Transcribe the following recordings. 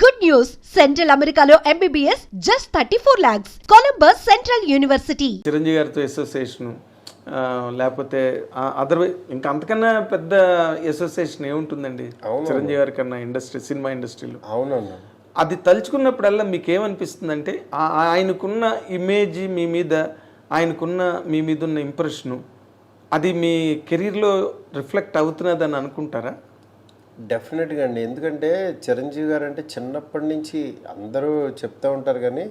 Good news! Central Americano MBBS just 34 lakhs. Columbus Central University. Chiranjeevi గారితో association లేకపోతే other ఇంకా అంతకన్నా పెద్ద అసోసియేషన్ ఏముంటుందండి చిరంజీవి గారి కన్నా ఇండస్ట్రీ సినిమా ఇండస్ట్రీలో అవునన్నా అది తలుచుకున్నప్పుడల్లా మీకు ఏమనిపిస్తుందంటే ఆయనకున్న ఇమేజ్ మీ మీద ఆయనకున్న మీ మీద ఉన్న ఇంప్రెషను అది మీ కెరీర్లో రిఫ్లెక్ట్ అవుతున్నదని అనుకుంటారా డెఫినెట్గా అండి. ఎందుకంటే చిరంజీవి గారు అంటే చిన్నప్పటి నుంచి అందరూ చెప్తూ ఉంటారు కానీ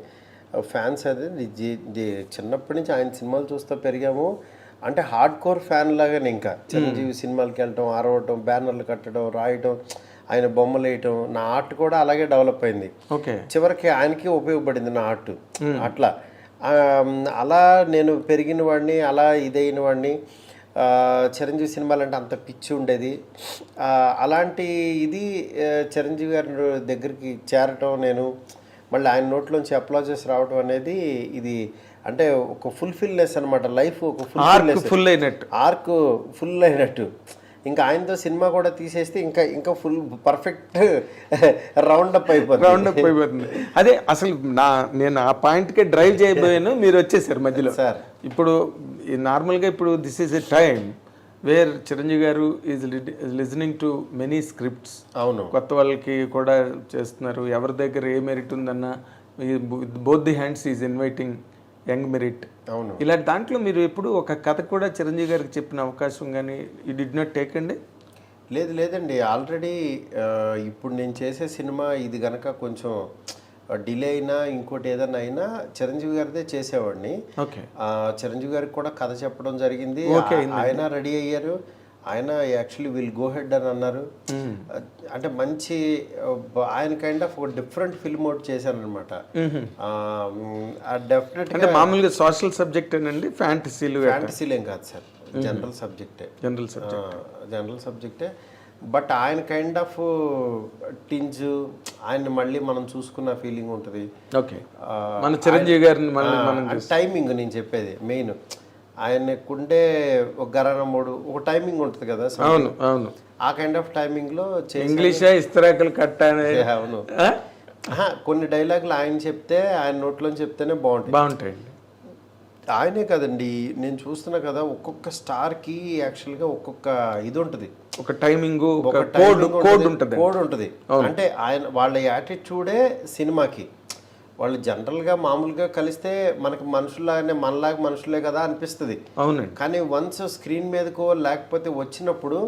ఫ్యాన్స్ అది జీ- చిన్నప్పటి నుంచి ఆయన సినిమాలు చూస్తూ పెరిగాము. అంటే హార్డ్ కోర్ ఫ్యాన్ లాగానే ఇంకా. చిరంజీవి సినిమాలకి వెళ్ళటం ఆరవటం బ్యానర్లు కట్టడం రాయటం ఆయన బొమ్మలు వేయటం నా ఆర్ట్ కూడా అలాగే డెవలప్ అయింది. ఓకే. చివరికి ఆయనకి ఉపయోగపడింది నా ఆర్ట్. అట్లా. అలా నేను పెరిగిన వాడిని అలా ఇదైన వాడిని చిరంజీవి సినిమాలు అంటే అంత పిచ్చి ఉండేది. అలాంటి ఇది చిరంజీవి గారి దగ్గరికి చేరటం నేను మళ్ళీ ఆయన నోట్లోంచి అప్లాజెస్ రావటం అనేది ఇది అంటే ఒక ఫుల్ఫిల్నెస్ అనమాట లైఫ్ ఒక ఫుల్ఫిల్నెస్. ఫుల్ అయినట్టు ఆర్క్ ఫుల్ అయినట్టు ఇంకా ఆయనతో సినిమా కూడా తీసేస్తే ఇంకా ఇంకా ఫుల్ పర్ఫెక్ట్ రౌండ్ అప్ అయిపోతుంది. రౌండ్ అప్ అయిపోతుంది. అదే అసలు నా నేను ఆ పాయింట్కే డ్రైవ్ చేయబోయాను మీరు వచ్చేసారు మధ్యలో. సార్ ఇప్పుడు ఈ నార్మల్గా ఇప్పుడు this is a time where Chiranjeevi garu is listening to many scripts అవును. కొత్త వాళ్ళకి కూడా చేస్తున్నారు. ఎవరి దగ్గర ఏ మెరిట్ ఉందన్నా both the hands is inviting young merit అవును. ఇలాంటి దాంట్లో మీరు ఎప్పుడు ఒక కథ కూడా చిరంజీవి గారికి చెప్పిన అవకాశం కానీ ఈ డిడ్ నాట్ టేక్ అండి? లేదు లేదండి. ఆల్రెడీ ఇప్పుడు నేను చేసే సినిమా ఇది గనక కొంచెం డిలే అయినా ఇంకోటి ఏదైనా అయినా చిరంజీవి గారిదే చేసేవాడిని. చిరంజీవి గారికి కూడా కథ చెప్పడం జరిగింది. ఆయన రెడీ అయ్యారు. ఆయన యాక్చువల్లీ విల్ గో హెడ్ అని అన్నారు. అంటే మంచి ఆయన కైండ్ ఆఫ్ ఒక డిఫరెంట్ ఫిల్మ్ అవుట్ చేశారనమాట డెఫినెట్ అంటే మామూలుగా సోషల్ సబ్జెక్ట్ అండి ఫ్యాంటసీలు ఫ్యాంటసీలేం కాదు sir. General సబ్జెక్టే. General subject. General సబ్జెక్టే. బట్ ఆయన కైండ్ ఆఫ్ టింజ్ ఆయన మళ్ళీ మనం చూసుకున్న ఫీలింగ్ ఉంటుంది. ఓకే. మన చిరంజీవి గారిని టైమింగ్ నేను చెప్పేది మెయిన్. ఆయనకుండే ఒక గరాన మూడు ఒక టైమింగ్ ఉంటుంది కదా అవును అవును. ఆ కైండ్ ఆఫ్ టైమింగ్లో ఇంగ్లీషా ఇస్తరాకులు కట్ట అనేది అవును. కొన్ని డైలాగులు ఆయన చెప్తే ఆయన నోట్లో చెప్తేనే బాగుంటాయి. బాగుంటాయండి ఆయనే కదండి. నేను చూస్తున్నా కదా ఒక్కొక్క స్టార్కి యాక్చువల్గా ఒక్కొక్క ఇది ఉంటుంది ఒక టైమింగ్ ఒక కోడ్ ఉంటది, కోడ్ ఉంటుంది. అంటే ఆయన వాళ్ళ యాటిట్యూడే సినిమాకి. వాళ్ళు జనరల్గా మామూలుగా కలిస్తే మనకి మనుషులాగానే మనలాగా మనుషులే కదా అనిపిస్తుంది. అవునండి. కానీ వన్స్ స్క్రీన్ మీదకో లేకపోతే వచ్చినప్పుడు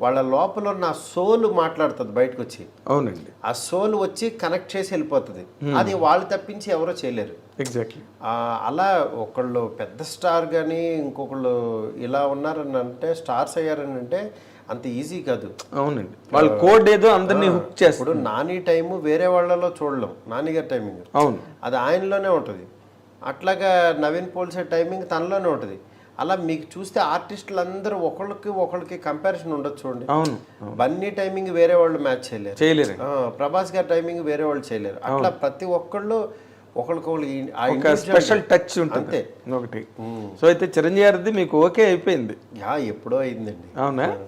వాళ్ళ లోపల ఉన్న ఆ సోల్ మాట్లాడుతుంది బయటకు వచ్చి అవునండి. ఆ సోల్ వచ్చి కనెక్ట్ చేసి వెళ్ళిపోతుంది. అది వాళ్ళు తప్పించి ఎవరో చేయలేరు. ఎగ్జాక్ట్లీ అలా ఒకళ్ళు పెద్ద స్టార్ కానీ ఇంకొకళ్ళు ఇలా ఉన్నారని అంటే స్టార్స్ అయ్యారని అంటే అంత ఈజీ కాదు. అవునండి. వాళ్ళ కోడ్ ఏదో అందరినీ హుక్ చేస్తారు ఇప్పుడు నాని టైము వేరే వాళ్ళలో చూడలేం. నానిగారి టైమింగ్. అవును. అది ఆయనలోనే ఉంటుంది. అట్లాగా నవీన్ పోల్సే టైమింగ్ తనలోనే ఉంటుంది. అలా మీకు చూస్తే ఆర్టిస్టులు అందరూ ఒకళ్ళకి ఒకళ్ళకి కంపారిజన్ ఉండొచ్చు చూడండి. అవును. బన్నీ టైమింగ్ వేరే వాళ్ళు మ్యాచ్ చేయలేరు. చేయలేరు. ప్రభాస్ గారి టైమింగ్ వేరే వాళ్ళు చేయలేరు. అట్లా ప్రతి ఒక్కళ్ళు ఒకళ్ళకొకళ్ళు ఈ- ఆ ఒక individual- స్పెషల్ టచ్ ఉంటుంది. అంతే. ఒకటి. సో అయితే చిరంజీవి గారిది మీకు ఓకే అయిపోయింది. యా ఎప్పుడో అయిందండి. అవునా?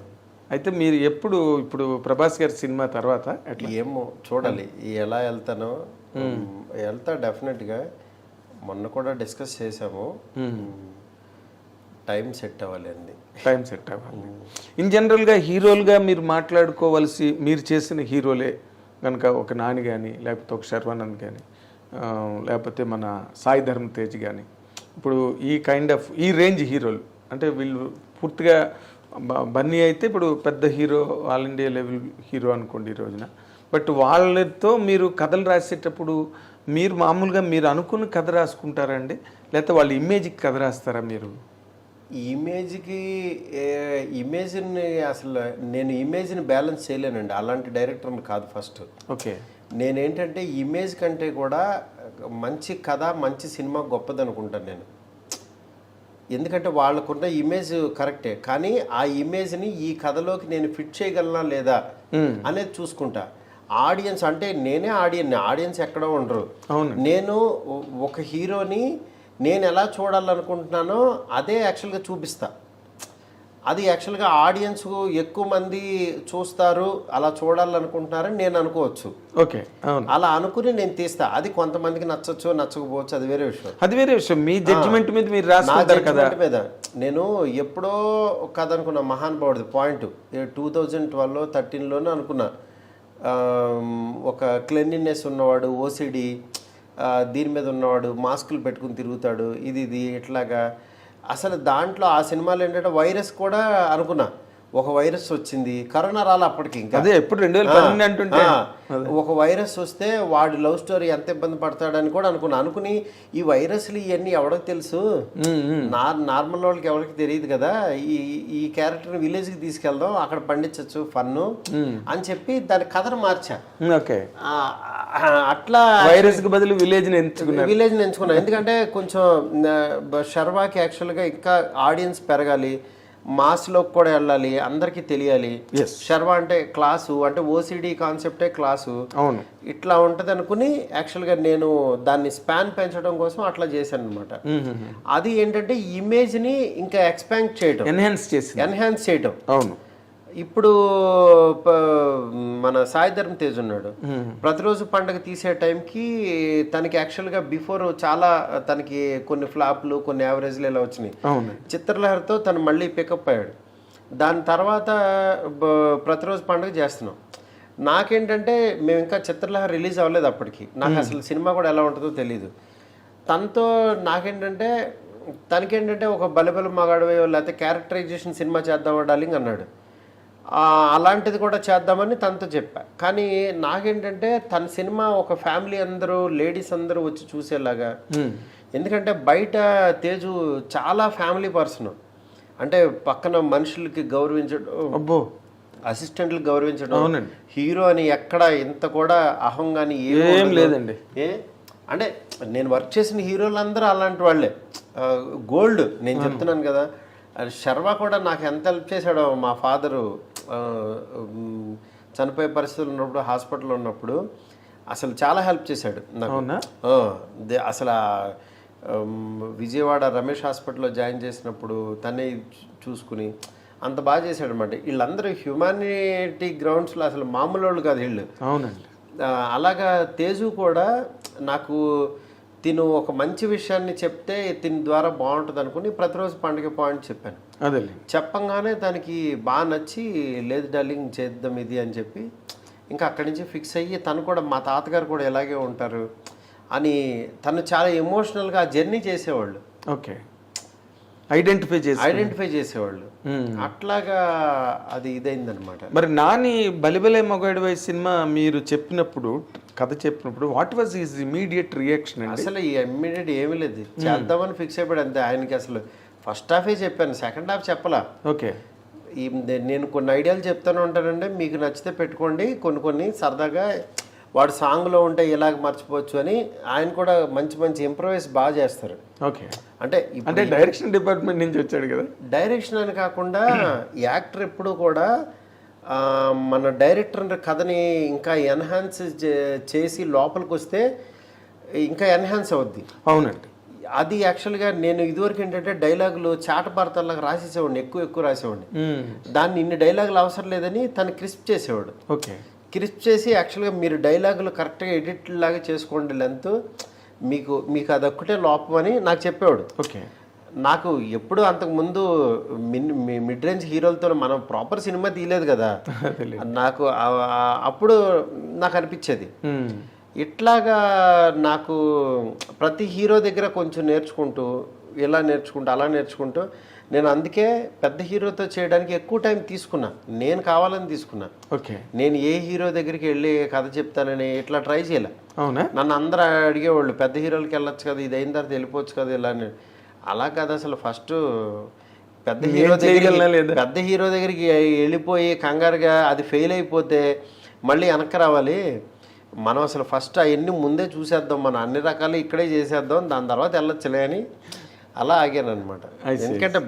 అయితే మీరు ఎప్పుడు ఇప్పుడు ప్రభాస్ గారి సినిమా తర్వాత ఏమో చూడాలి. ఎలా వెళ్తానో. వెళ్తా డెఫినెట్గా మొన్న కూడా డిస్కస్ చేసాము టైం సెట్ అవ్వాలి అండి టైం సెట్ అవ్వాలి ఇన్ జనరల్గా హీరోలుగా మీరు మాట్లాడుకోవలసి మీరు చేసిన హీరోలే కనుక ఒక నాని కానీ లేకపోతే ఒక శర్వానంద్ కానీ లేకపోతే మన సాయి ధర్మ తేజ్ కానీ ఇప్పుడు ఈ కైండ్ ఆఫ్ ఈ రేంజ్ హీరోలు అంటే వీళ్ళు పూర్తిగా బన్నీ అయితే ఇప్పుడు పెద్ద hero all India level hero అనుకోండి ఈ రోజున. బట్ వాళ్ళతో మీరు కథలు రాసేటప్పుడు మీరు మామూలుగా మీరు అనుకున్న కథ రాసుకుంటారండి లేకపోతే వాళ్ళ ఇమేజ్కి కథ రాస్తారా మీరు? ఇమేజ్కి ఇమేజ్ని అసలు నేను ఇమేజ్ని బ్యాలెన్స్ చేయలేనండి. అలాంటి డైరెక్టర్ని కాదు ఫస్ట్. ఓకే. నేనేంటంటే ఇమేజ్ కంటే కూడా మంచి కథ మంచి సినిమా గొప్పది అనుకుంటాను నేను. ఎందుకంటే వాళ్ళకున్న ఇమేజ్ కరెక్టే. కానీ ఆ ఇమేజ్ని ఈ కథలోకి నేను ఫిట్ చేయగలనా లేదా అనేది చూసుకుంటా. ఆడియన్స్ అంటే నేనే ఆడియన్ ఆడియన్స్ ఎక్కడో ఉండరు. అవును. నేను ఒక హీరోని నేను ఎలా చూడాలనుకుంటున్నానో అదే యాక్చువల్గా చూపిస్తా. అది యాక్చువల్గా ఆడియన్స్ ఎక్కువ మంది చూస్తారు అలా చూడాలనుకుంటున్నారని నేను అనుకోవచ్చు. ఓకే అలా అనుకుని నేను తీస్తా. అది కొంతమందికి నచ్చచ్చు నచ్చకపోవచ్చు అది వేరే విషయం. అది వేరే విషయం. మీ జడ్జిమెంట్ మీద మీరు రాసుకుంటారు కదా. మీద. నేను ఎప్పుడో కథ అనుకున్నా మహానుభావుడిది పాయింట్ టూ థౌజండ్ ట్వెల్వ్లో థర్టీన్లోనే అనుకున్నా. ఒక క్లెన్లీనెస్ ఉన్నవాడు ఓసిడి దీని మీద ఉన్నవాడు మాస్కులు పెట్టుకుని తిరుగుతాడు ఇది ఇది ఇట్లాగా. అసలు దాంట్లో ఆ సినిమాలో ఏంటంటే వైరస్ కూడా అనుకున్నా. ఒక వైరస్ వచ్చింది కరోనా రాలే అప్పటికి ఇంకా. అదే ఎప్పుడు రెండు వేల అంటుంటే. ఒక వైరస్ వస్తే వాడి లవ్ స్టోరీ ఎంత ఇబ్బంది పడతాడని కూడా అనుకున్నా. అనుకుని ఈ వైరస్లు ఇవన్నీ ఎవరికి తెలుసు? నార్ నార్మల్ వాళ్ళకి ఎవరికి తెలియదు కదా. ఈ ఈ క్యారెక్టర్ విలేజ్కి తీసుకెళ్దాం అక్కడ పండించవచ్చు ఫన్ను అని చెప్పి దాని కథను మార్చా. ఓకే. అట్లా వైరస్కి బదులు విలేజ్ని ఎంచుకున్నారు. విలేజ్ ఎంచుకున్నా ఎందుకంటే కొంచెం శర్వాకి యాక్చువల్గా ఇంకా ఆడియన్స్ పెరగాలి మాస్లోకి కూడా వెళ్ళాలి అందరికీ తెలియాలి. శర్వ అంటే క్లాసు అంటే ఓసిడి కాన్సెప్టే క్లాసు. అవును. ఇట్లా ఉంటది అనుకుని యాక్చువల్గా నేను దాన్ని స్పాన్ పెంచడం కోసం అట్లా చేశాను అనమాట అది ఏంటంటే ఇమేజ్ని ఇంకా ఎక్స్పాండ్ చేయటం. ఎన్హాన్స్ చేసింది. ఎన్హాన్స్ చేయటం. అవును. ఇప్పుడు మన సాయి ధర్మ తేజ్ ఉన్నాడు. ప్రతిరోజు పండగ తీసే టైంకి తనకి యాక్చువల్గా బిఫోర్ చాలా తనకి కొన్ని ఫ్లాప్లు కొన్ని యావరేజ్లు ఇలా వచ్చినాయి. చిత్రలహరితో తను మళ్ళీ పికప్ అయ్యాడు. దాని తర్వాత ప్రతిరోజు పండుగ చేస్తున్నాం. నాకేంటంటే మేము ఇంకా చిత్రలహరి రిలీజ్ అవ్వలేదు అప్పటికి. నాకు అసలు సినిమా కూడా ఎలా ఉంటుందో తెలియదు తనతో నాకేంటంటే తనకేంటంటే ఒక బలబల మగాడవో లేకపోతే క్యారెక్టరైజేషన్ సినిమా చేద్దామా డార్లింగ్ అన్నాడు. అలాంటిది కూడా చేద్దామని తనతో చెప్పా. కానీ నాకేంటంటే తన సినిమా ఒక ఫ్యామిలీ అందరూ లేడీస్ అందరూ వచ్చి చూసేలాగా. ఎందుకంటే బయట తేజు చాలా ఫ్యామిలీ పర్సన్. అంటే పక్కన మనుషులకి గౌరవించడం అబ్బో. అసిస్టెంట్లు గౌరవించడం. హీరో అని ఎక్కడ ఇంత కూడా అహం కానీ ఏం లేదండి. ఏ? అంటే నేను వర్క్ చేసిన హీరోలందరూ అలాంటి వాళ్ళే. గోల్డ్ నేను చెప్తున్నాను కదా. శర్మ కూడా నాకు ఎంత హెల్ప్ చేశాడో మా ఫాదరు చనిపోయే పరిస్థితులు ఉన్నప్పుడు హాస్పిటల్లో ఉన్నప్పుడు అసలు చాలా హెల్ప్ చేశాడు నాకు. అసలు విజయవాడ రమేష్ హాస్పిటల్లో జాయిన్ చేసినప్పుడు తనే చూసుకుని అంత బాగా చేశాడు అనమాట వీళ్ళందరూ హ్యుమానిటీ గ్రౌండ్స్లో అసలు మామూలు వాళ్ళు కాదు వీళ్ళు. అవునండి. అలాగా తేజు కూడా నాకు తిను ఒక మంచి విషయాన్ని చెప్తే తిని ద్వారా బాగుంటుంది అనుకుని ప్రతిరోజు పండుగ పాయింట్ చెప్పాను. అదేలే. చెప్పంగానే తనకి బాగా నచ్చి లేదు డార్లింగ్ చేద్దాం ఇది అని చెప్పి ఇంకా అక్కడి నుంచి ఫిక్స్ అయ్యి తను కూడా మా తాతగారు కూడా ఇలాగే ఉంటారు అని తను చాలా ఎమోషనల్గా ఆ జర్నీ చేసేవాళ్ళు. ఓకే. ఐడెంటిఫై చేసి ఐడెంటిఫై చేసేవాళ్ళు. అట్లాగా అది ఇదైందనమాట మరి నాని బలిబలే మొగాడి వయసు సినిమా మీరు చెప్పినప్పుడు కథ చెప్పినప్పుడు what was is immediate reaction అసలు ఈ ఇమ్మీడియట్ ఏమీ లేదు. చేద్దామని ఫిక్స్ అయిపోయాడు అంతే. ఆయనకి అసలు ఫస్ట్ హాఫే చెప్పాను సెకండ్ హాఫ్ చెప్పలా. ఓకే. ఈ నేను కొన్ని ఐడియాలు చెప్తాను ఉంటానంటే మీకు నచ్చితే పెట్టుకోండి. కొన్ని కొన్ని సరదాగా వాడు సాంగ్లో ఉంటే ఇలాగ మర్చిపోవచ్చు అని ఆయన కూడా మంచి మంచి ఇంప్రవైజ్ బాగా చేస్తారు. ఓకే. అంటే అంటే డైరెక్షన్ డిపార్ట్మెంట్ నుంచి వచ్చాడు కదా? డైరెక్షన్ అని కాకుండా యాక్టర్ ఎప్పుడు కూడా మన డైరెక్టర్ కథని ఇంకా ఎన్హాన్స్ చేసి లోపలికి వస్తే ఇంకా ఎన్హాన్స్ అవుద్ది. అవునండి. అది యాక్చువల్గా నేను ఇదివరకు ఏంటంటే డైలాగులు చాట భారతాలకు రాసేసేవాడిని ఎక్కువ ఎక్కువ రాసేవాడిని. దాన్ని ఇన్ని డైలాగులు అవసరం లేదని తను క్రిస్ప్ చేసేవాడు. ఓకే. క్రిస్ప్ చేసి యాక్చువల్గా మీరు డైలాగులు కరెక్ట్గా ఎడిట్ లాగా చేసుకోండి లెంత్ మీకు మీకు అదొక్కటే లోపం అని నాకు చెప్పేవాడు. ఓకే. నాకు ఎప్పుడు అంతకుముందు మిన్ మీ- మిడ్ రేంజ్ హీరోలతో మనం ప్రాపర్ సినిమా తీయలేదు కదా. నాకు అప్పుడు నాకు అనిపించేది. ఇట్లాగా నాకు ప్రతి హీరో దగ్గర కొంచెం నేర్చుకుంటూ ఇలా నేర్చుకుంటూ అలా నేర్చుకుంటూ నేను అందుకే పెద్ద హీరోతో చేయడానికి ఎక్కువ టైం తీసుకున్నా. నేను కావాలని తీసుకున్నా. ఓకే. నేను ఏ హీరో దగ్గరికి వెళ్ళి కథ చెప్తానని ఇట్లా ట్రై చేయలే. అవునా? నన్ను అందరూ అడిగేవాళ్ళు పెద్ద హీరోలకి వెళ్ళొచ్చు కదా ఇది అయిన తర్వాత వెళ్ళిపోవచ్చు కదా ఇలా అని. అలా కాదు అసలు ఫస్ట్ పెద్ద హీరో లేదా? పెద్ద హీరో దగ్గరికి వెళ్ళిపోయి కంగారుగా అది ఫెయిల్ అయిపోతే మళ్ళీ వెనక్కి రావాలి. మనం అసలు ఫస్ట్ అవన్నీ ముందే చూసేద్దాం మనం అన్ని రకాలు ఇక్కడే చేసేద్దాం దాని తర్వాత వెళ్ళొచ్చులే అని అలా ఆగాను అనమాట. ఎందుకంటే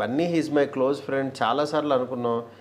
Bunny he's my close friend చాలాసార్లు అనుకున్నాం